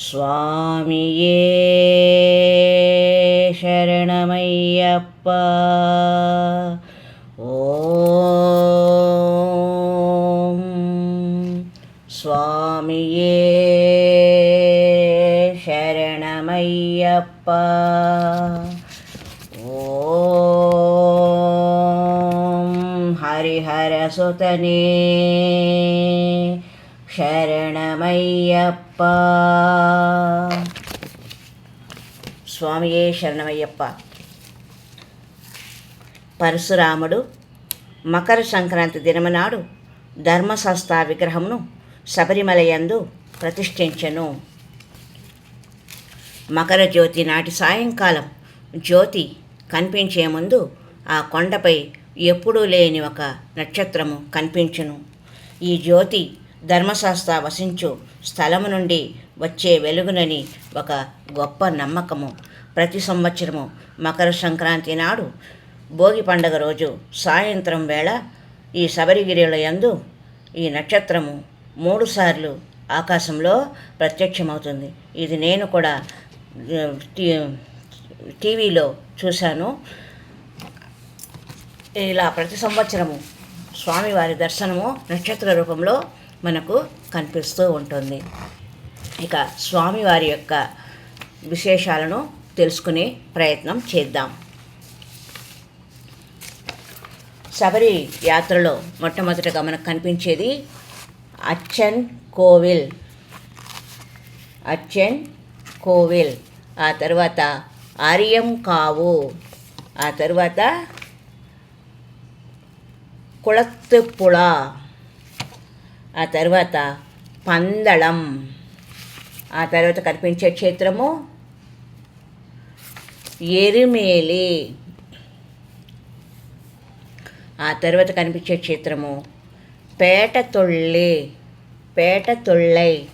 స్వామియే శరణమయ్యప్ప ఓం స్వామియే శరణమయ్యప్ప ఓం హరిహరసుతనే శరణమయ్యప్ప స్వామియే శరణమయ్యప్ప పరశురాముడు మకర సంక్రాంతి దినమనాడు ధర్మసంస్థ విగ్రహమును శబరిమలయందు ప్రతిష్ఠించెను మకర జ్యోతి నాటి సాయంకాలం జ్యోతి కనిపించే ముందు ఆ కొండపై ఎప్పుడూ లేని ఒక నక్షత్రము కనిపించును. ఈ జ్యోతి ధర్మశాస్త్ర వసించు స్థలము నుండి వచ్చే వెలుగునని ఒక గొప్ప నమ్మకము. ప్రతి సంవత్సరము మకర సంక్రాంతి నాడు భోగి పండగ రోజు సాయంత్రం వేళ ఈ శబరిగిరిల యందు ఈ నక్షత్రము మూడుసార్లు ఆకాశంలో ప్రత్యక్షమవుతుంది. ఇది నేను కూడా టీవీలో చూశాను. ఇలా ప్రతి సంవత్సరము స్వామివారి దర్శనము నక్షత్ర రూపంలో మనకు కనిపిస్తూ ఉంటుంది. ఇక స్వామివారి యొక్క విశేషాలను తెలుసుకునే ప్రయత్నం చేద్దాం. శబరి యాత్రలో మొట్టమొదటగా మనకు కనిపించేది అచ్చన్ కోవిల్. అచ్చన్ కోవిల్. ఆ తర్వాత ఆర్యం కావు. ఆ తర్వాత కుళత్తుపుళ ఆ తర్వాత పందళం. ఆ తర్వాత కనిపించే క్షేత్రము ఎరిమేలి. ఆ తర్వాత కనిపించే క్షేత్రము పేట తుళ్ళై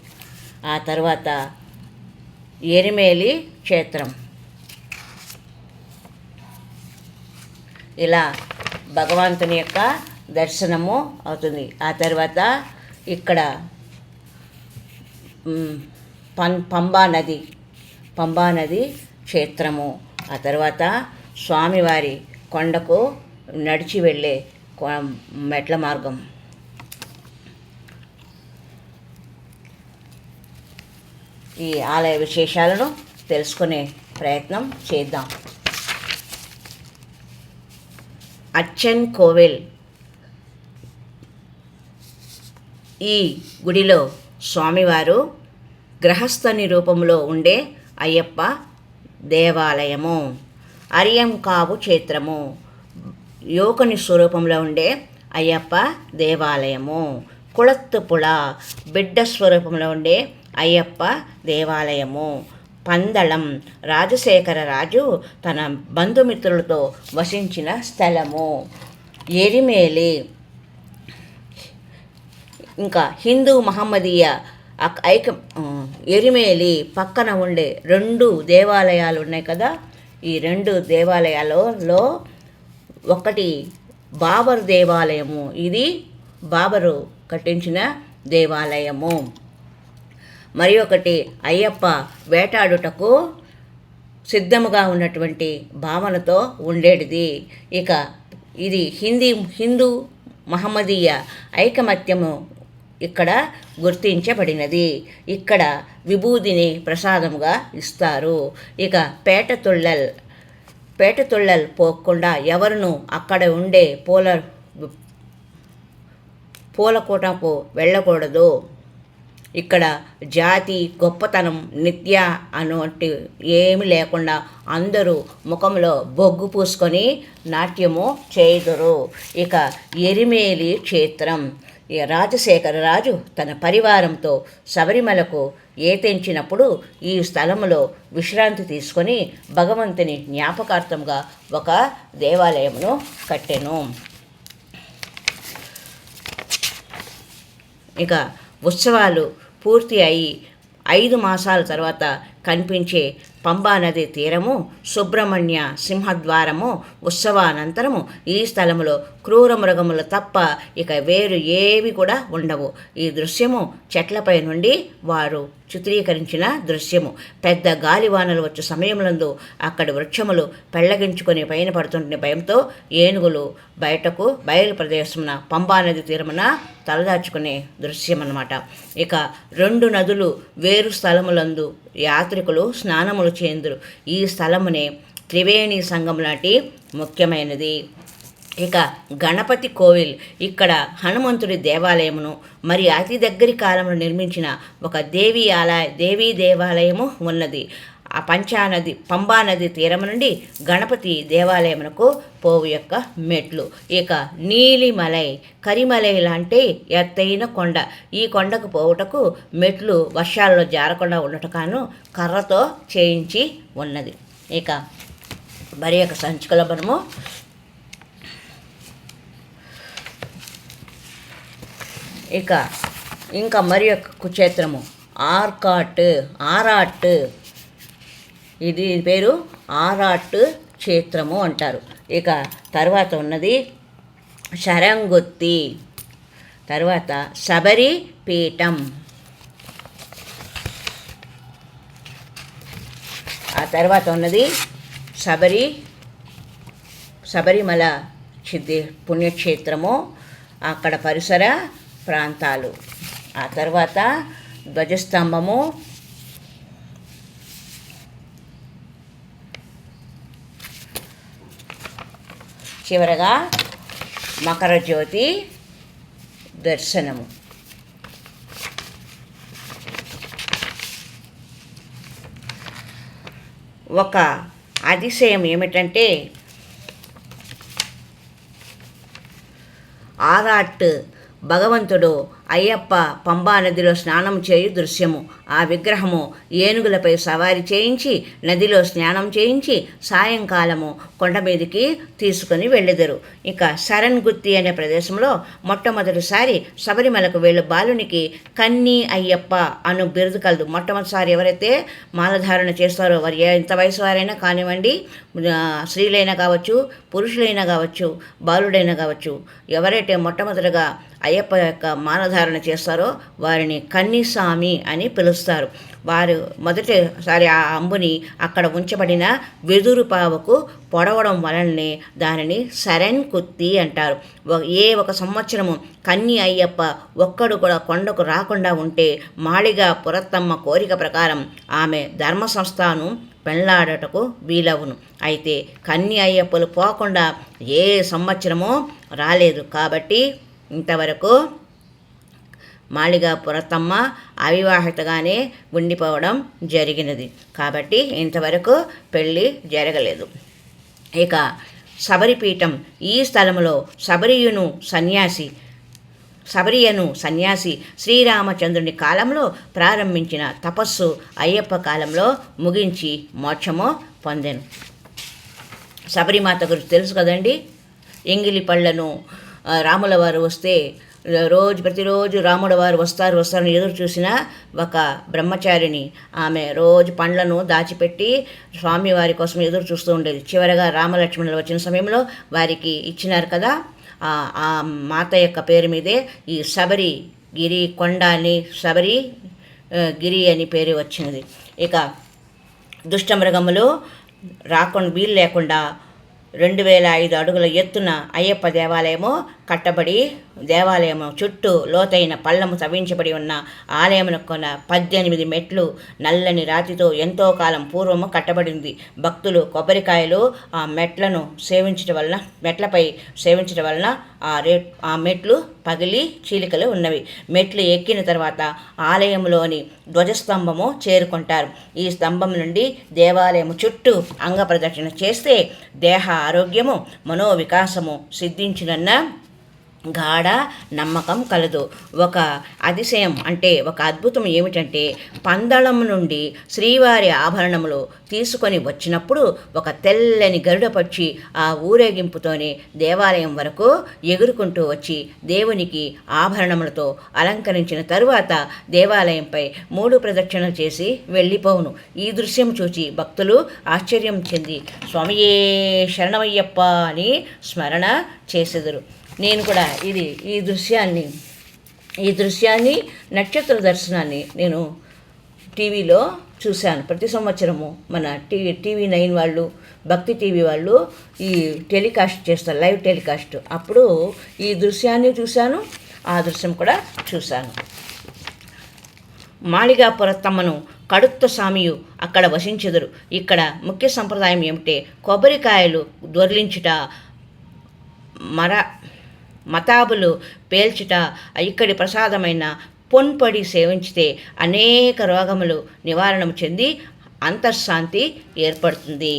ఆ తర్వాత ఎరిమేలి క్షేత్రం. ఇలా భగవంతుని యొక్క దర్శనము అవుతుంది. ఆ తర్వాత ఇక్కడ పం పంబా నది పంబా నది క్షేత్రము. ఆ తర్వాత స్వామివారి కొండకు నడిచి వెళ్ళే కొ- మెట్ల మార్గం. ఈ ఆలయ విశేషాలను తెలుసుకునే ప్రయత్నం చేద్దాం. అచ్చన్ కోవెల్ ఈ గుడిలో స్వామివారు గ్రహస్థని రూపంలో ఉండే అయ్యప్ప దేవాలయము అరియంకావు క్షేత్రము యువకుని స్వరూపంలో ఉండే అయ్యప్ప దేవాలయము కుళత్తుపుళ బిడ్డ స్వరూపంలో ఉండే అయ్యప్ప దేవాలయము పందళం రాజశేఖర రాజు తన బంధుమిత్రులతో వసించిన స్థలము ఎరిమేలి ఇంకా హిందూ మహమ్మదీయ ఐక ఎరిమేలి పక్కన ఉండే రెండు దేవాలయాలు ఉన్నాయి కదా. ఈ రెండు దేవాలయాలలో ఒకటి బాబర్ దేవాలయము ఇది బాబరు కట్టించిన దేవాలయము. మరి ఒకటి అయ్యప్ప వేటాడుటకు సిద్ధముగా ఉన్నటువంటి భావనతో ఉండేటిది. ఇక ఇది హిందీ హిందూ మహమ్మదీయ ఐకమత్యము ఇక్కడ గుర్తించబడినది. ఇక్కడ విభూదిని ప్రసాదముగా ఇస్తారు. ఇక పేట తుళ్ళల్ పేట తుళ్ళల్ పోకుండా ఎవరును అక్కడ ఉండే పూల పూలకూటకు వెళ్ళకూడదు. ఇక్కడ జాతి గొప్పతనం నిత్య అన్నట్టు ఏమి లేకుండా అందరూ ముఖంలో బొగ్గు పూసుకొని నాట్యము చేయుదురు. ఇక ఎరిమేలి క్షేత్రం రాజశేఖర రాజు తన పరివారంతో శబరిమలకు ఏతెంచినప్పుడు ఈ స్థలంలో విశ్రాంతి తీసుకొని భగవంతుని జ్ఞాపకార్థంగా ఒక దేవాలయమును కట్టెను. ఇక ఉత్సవాలు పూర్తి అయి ఐదు మాసాల తర్వాత కనిపించే పంబానది తీరము సుబ్రహ్మణ్య సింహద్వారము ఉత్సవానంతరము ఈ స్థలములో క్రూర మృగములు తప్ప ఇక వేరు ఏవి కూడా ఉండవు. ఈ దృశ్యము చెట్లపై నుండి వారు చిత్రీకరించిన దృశ్యము. పెద్ద గాలివానలు వచ్చే సమయములందు అక్కడి వృక్షములు పెళ్ళగించుకొని పైన పడుతుంటే భయంతో ఏనుగులు బయటకు బయలు ప్రదేశమున పంబానది తీరమున తలదాచుకునే దృశ్యం అన్నమాట ఇక రెండు నదులు వేరు స్థలములందు యాత్రికులు స్నానములు చేందురు. ఈ స్థలమునే త్రివేణి సంఘం లాంటి ముఖ్యమైనది. ఇక గణపతి కోవిల్ ఇక్కడ హనుమంతుడి దేవాలయమును మరి అతి దగ్గరి కాలంలో నిర్మించిన ఒక దేవి ఆలయ దేవీ దేవాలయము ఉన్నది. ఆ పంచానది పంబా నది తీరం నుండి గణపతి దేవాలయమునకు పోవు యొక్క మెట్లు. ఇక నీలిమలై కరిమలై లాంటి ఎత్తైన కొండ. ఈ కొండకు పోవుటకు మెట్లు వర్షాల్లో జారకుండా ఉండటకాను కర్రతో చేయించి ఉన్నది. ఇక మరి యొక్క సంచుకల మనము ఇక ఇంకా మరి యొక్క కుక్షేత్రము ఆర్కాట్ ఆరాట్ ఇది పేరు ఆరాట్ క్షేత్రము అంటారు. ఇక తర్వాత ఉన్నది శరంగొత్తి. తర్వాత శబరి పీఠం. ఆ తర్వాత ఉన్నది శబరి శబరిమల సిద్ధి పుణ్యక్షేత్రము అక్కడ పరిసర ప్రాంతాలు. ఆ తర్వాత ధ్వజస్తంభము చివరగా మకర జ్యోతి దర్శనము. ఒక అతిశయం ఏమిటంటే ఆరాట్ భగవంతుడు అయ్యప్ప పంబా నదిలో స్నానం చేయు దృశ్యము. ఆ విగ్రహము ఏనుగులపై సవారి చేయించి నదిలో స్నానం చేయించి సాయంకాలము కొండ మీదకి తీసుకుని వెళ్ళెదరు. ఇక శరణ్ గుత్తి అనే ప్రదేశంలో మొట్టమొదటిసారి శబరిమలకు వెళ్ళు బాలునికి కన్ని అయ్యప్ప అను బిరుదు కలదు. మొట్టమొదటిసారి ఎవరైతే మాలధారణ చేస్తారో వారు ఎంత వయసు వారైనా కానివ్వండి స్త్రీలైనా కావచ్చు పురుషులైనా కావచ్చు బాలుడైనా కావచ్చు ఎవరైతే మొట్టమొదటిగా అయ్యప్ప యొక్క మానధారణ చేస్తారో వారిని కన్నిస్వామి అని పిలుస్తారు. వారు మొదటిసారి ఆ అంబుని అక్కడ ఉంచబడిన వెదురు పావుకు పొడవడం వలననే దానిని శరణ్ కుత్తి అంటారు. ఏ ఒక సంవత్సరము కన్ని అయ్యప్ప ఒక్కడు కూడా కొండకు రాకుండా ఉంటే మాళిగా పురత్తమ్మ కోరిక ప్రకారం ఆమె ధర్మ సంస్థను పెళ్ళాడటకు వీలవును. అయితే కన్ని అయ్యప్పలు పోకుండా ఏ సంవత్సరమో రాలేదు కాబట్టి ఇంతవరకు మాళిగా పురతమ్మ అవివాహితగానే ఉండిపోవడం జరిగినది. కాబట్టి ఇంతవరకు పెళ్ళి జరగలేదు. ఇక శబరిపీఠం ఈ స్థలంలో శబరియును సన్యాసి శబరియను సన్యాసి శ్రీరామచంద్రుని కాలంలో ప్రారంభించిన తపస్సు అయ్యప్ప కాలంలో ముగించి మోక్షము పొందాను. శబరిమాత గురించి తెలుసు కదండి? ఎంగిలి పళ్ళను రాముల వారు వస్తే రోజు ప్రతిరోజు రాముల వారు వస్తారు వస్తారని ఎదురు చూసిన ఒక బ్రహ్మచారిని ఆమె రోజు పండ్లను దాచిపెట్టి స్వామివారి కోసం ఎదురు చూస్తూ ఉండేది. చివరగా రామలక్ష్మణులు వచ్చిన సమయంలో వారికి ఇచ్చినారు కదా ఆ మాత యొక్క పేరు మీదే ఈ శబరి గిరి కొండ అని శబరి గిరి అని పేరు వచ్చినది. ఇక దుష్టమృగములు రాకుండా వీలు లేకుండా రెండు వేల ఐదు అడుగుల ఎత్తున అయ్యప్ప దేవాలయము కట్టబడి దేవాలయము చుట్టూ లోతైన పళ్ళము తవ్వించబడి ఉన్న ఆలయమును కొన పద్దెనిమిది మెట్లు నల్లని రాతితో ఎంతో కాలం పూర్వము కట్టబడింది. భక్తులు కొబ్బరికాయలు ఆ మెట్లను సేవించడం వలన మెట్లపై సేవించడం వలన ఆ రే ఆ మెట్లు పగిలి చీలికలు ఉన్నవి. మెట్లు ఎక్కిన తర్వాత ఆలయంలోని ధ్వజస్తంభము చేరుకుంటారు. ఈ స్తంభం నుండి దేవాలయము చుట్టూ అంగ ప్రదక్షిణ చేస్తే దేహ ఆరోగ్యము మనోవికాసము సిద్ధించినన్న గాఢ నమ్మకం కలదు. ఒక అతిశయం అంటే ఒక అద్భుతం ఏమిటంటే పందళం నుండి శ్రీవారి ఆభరణములు తీసుకొని వచ్చినప్పుడు ఒక తెల్లని గరుడ పక్షి ఆ ఊరేగింపుతోనే దేవాలయం వరకు ఎగురుకుంటూ వచ్చి దేవునికి ఆభరణములతో అలంకరించిన తరువాత దేవాలయంపై మూడు ప్రదక్షిణలు చేసి వెళ్ళిపోవును. ఈ దృశ్యం చూచి భక్తులు ఆశ్చర్యం చెంది స్వామియే శరణమయ్యప్ప అని స్మరణ చేసెదరు. నేను కూడా ఇది ఈ దృశ్యాన్ని ఈ దృశ్యాన్ని నక్షత్ర దర్శనాన్ని నేను టీవీలో చూశాను. ప్రతి సంవత్సరము మన టీవీ టీవీ నైన్ వాళ్ళు భక్తి టీవీ వాళ్ళు ఈ టెలికాస్ట్ చేస్తారు లైవ్ టెలికాస్ట్. అప్పుడు ఈ దృశ్యాన్ని చూశాను ఆ దృశ్యం కూడా చూశాను. మాళిగాపురత్తమ్మను కడుత్త స్వామియు అక్కడ వసించెదరు ఇక్కడ ముఖ్య సంప్రదాయం ఏమిటే కొబ్బరికాయలు దొర్లించుట మర మతాబులు పేల్చుట ఇక్కడి ప్రసాదమైన పొన్పడి సేవించితే అనేక రోగములు నివారణం చెంది అంతఃశాంతి ఏర్పడుతుంది.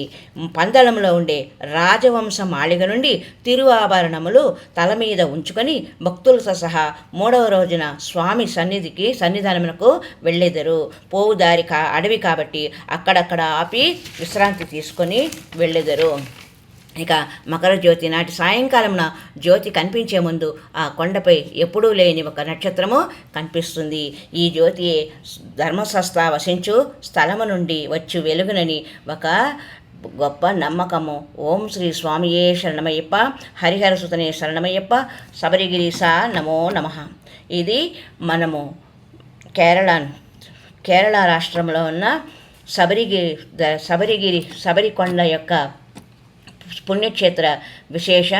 పందలంలో ఉండే రాజవంశ మాళిగ నుండి తిరువాభరణములు తల మీద ఉంచుకొని భక్తులతో సహా మూడవ రోజున స్వామి సన్నిధికి సన్నిధానమునకు వెళ్ళెదరు. పోవు దారి కా అడవి కాబట్టి అక్కడక్కడ ఆపి విశ్రాంతి తీసుకొని వెళ్ళెదరు. ఇక మకర జ్యోతి నాటి సాయంకాలమున జ్యోతి కనిపించే ముందు ఆ కొండపై ఎప్పుడూ లేని ఒక నక్షత్రము కనిపిస్తుంది. ఈ జ్యోతి ధర్మశస్త వసించు స్థలము నుండి వచ్చు వెలుగునని ఒక గొప్ప నమ్మకము. ఓం శ్రీ స్వామియే శరణమయ్యప్ప హరిహర సుతనే శరణమయ్యప్ప శబరిగిరీస నమో నమ. ఇది మనము కేరళ కేరళ రాష్ట్రంలో ఉన్న శబరిగిరి ద- శబరిగిరి శబరికొండ యొక్క పుణ్యక్షేత్ర విశేష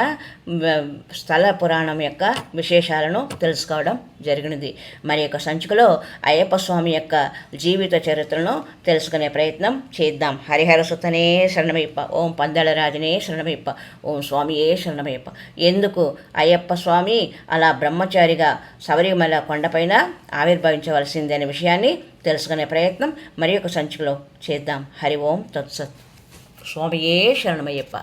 స్థల పురాణం యొక్క విశేషాలను తెలుసుకోవడం జరిగినది. మరి యొక్క సంచికలో అయ్యప్ప స్వామి యొక్క జీవిత చరిత్రను తెలుసుకునే ప్రయత్నం చేద్దాం. హరిహర సుతనే శరణమయ్యప్ప ఓం పందల రాజునే శరణమయ్యప్ప ఓం స్వామియే శరణమయ్యప్ప. ఎందుకు అయ్యప్ప స్వామి అలా బ్రహ్మచారిగా శబరిమల కొండపైన ఆవిర్భవించవలసింది అనే విషయాన్ని తెలుసుకునే ప్రయత్నం మరి యొక్క సంచికలో చేద్దాం. హరి ఓం తత్సత్. స్వామియే శరణమయ్యప్ప.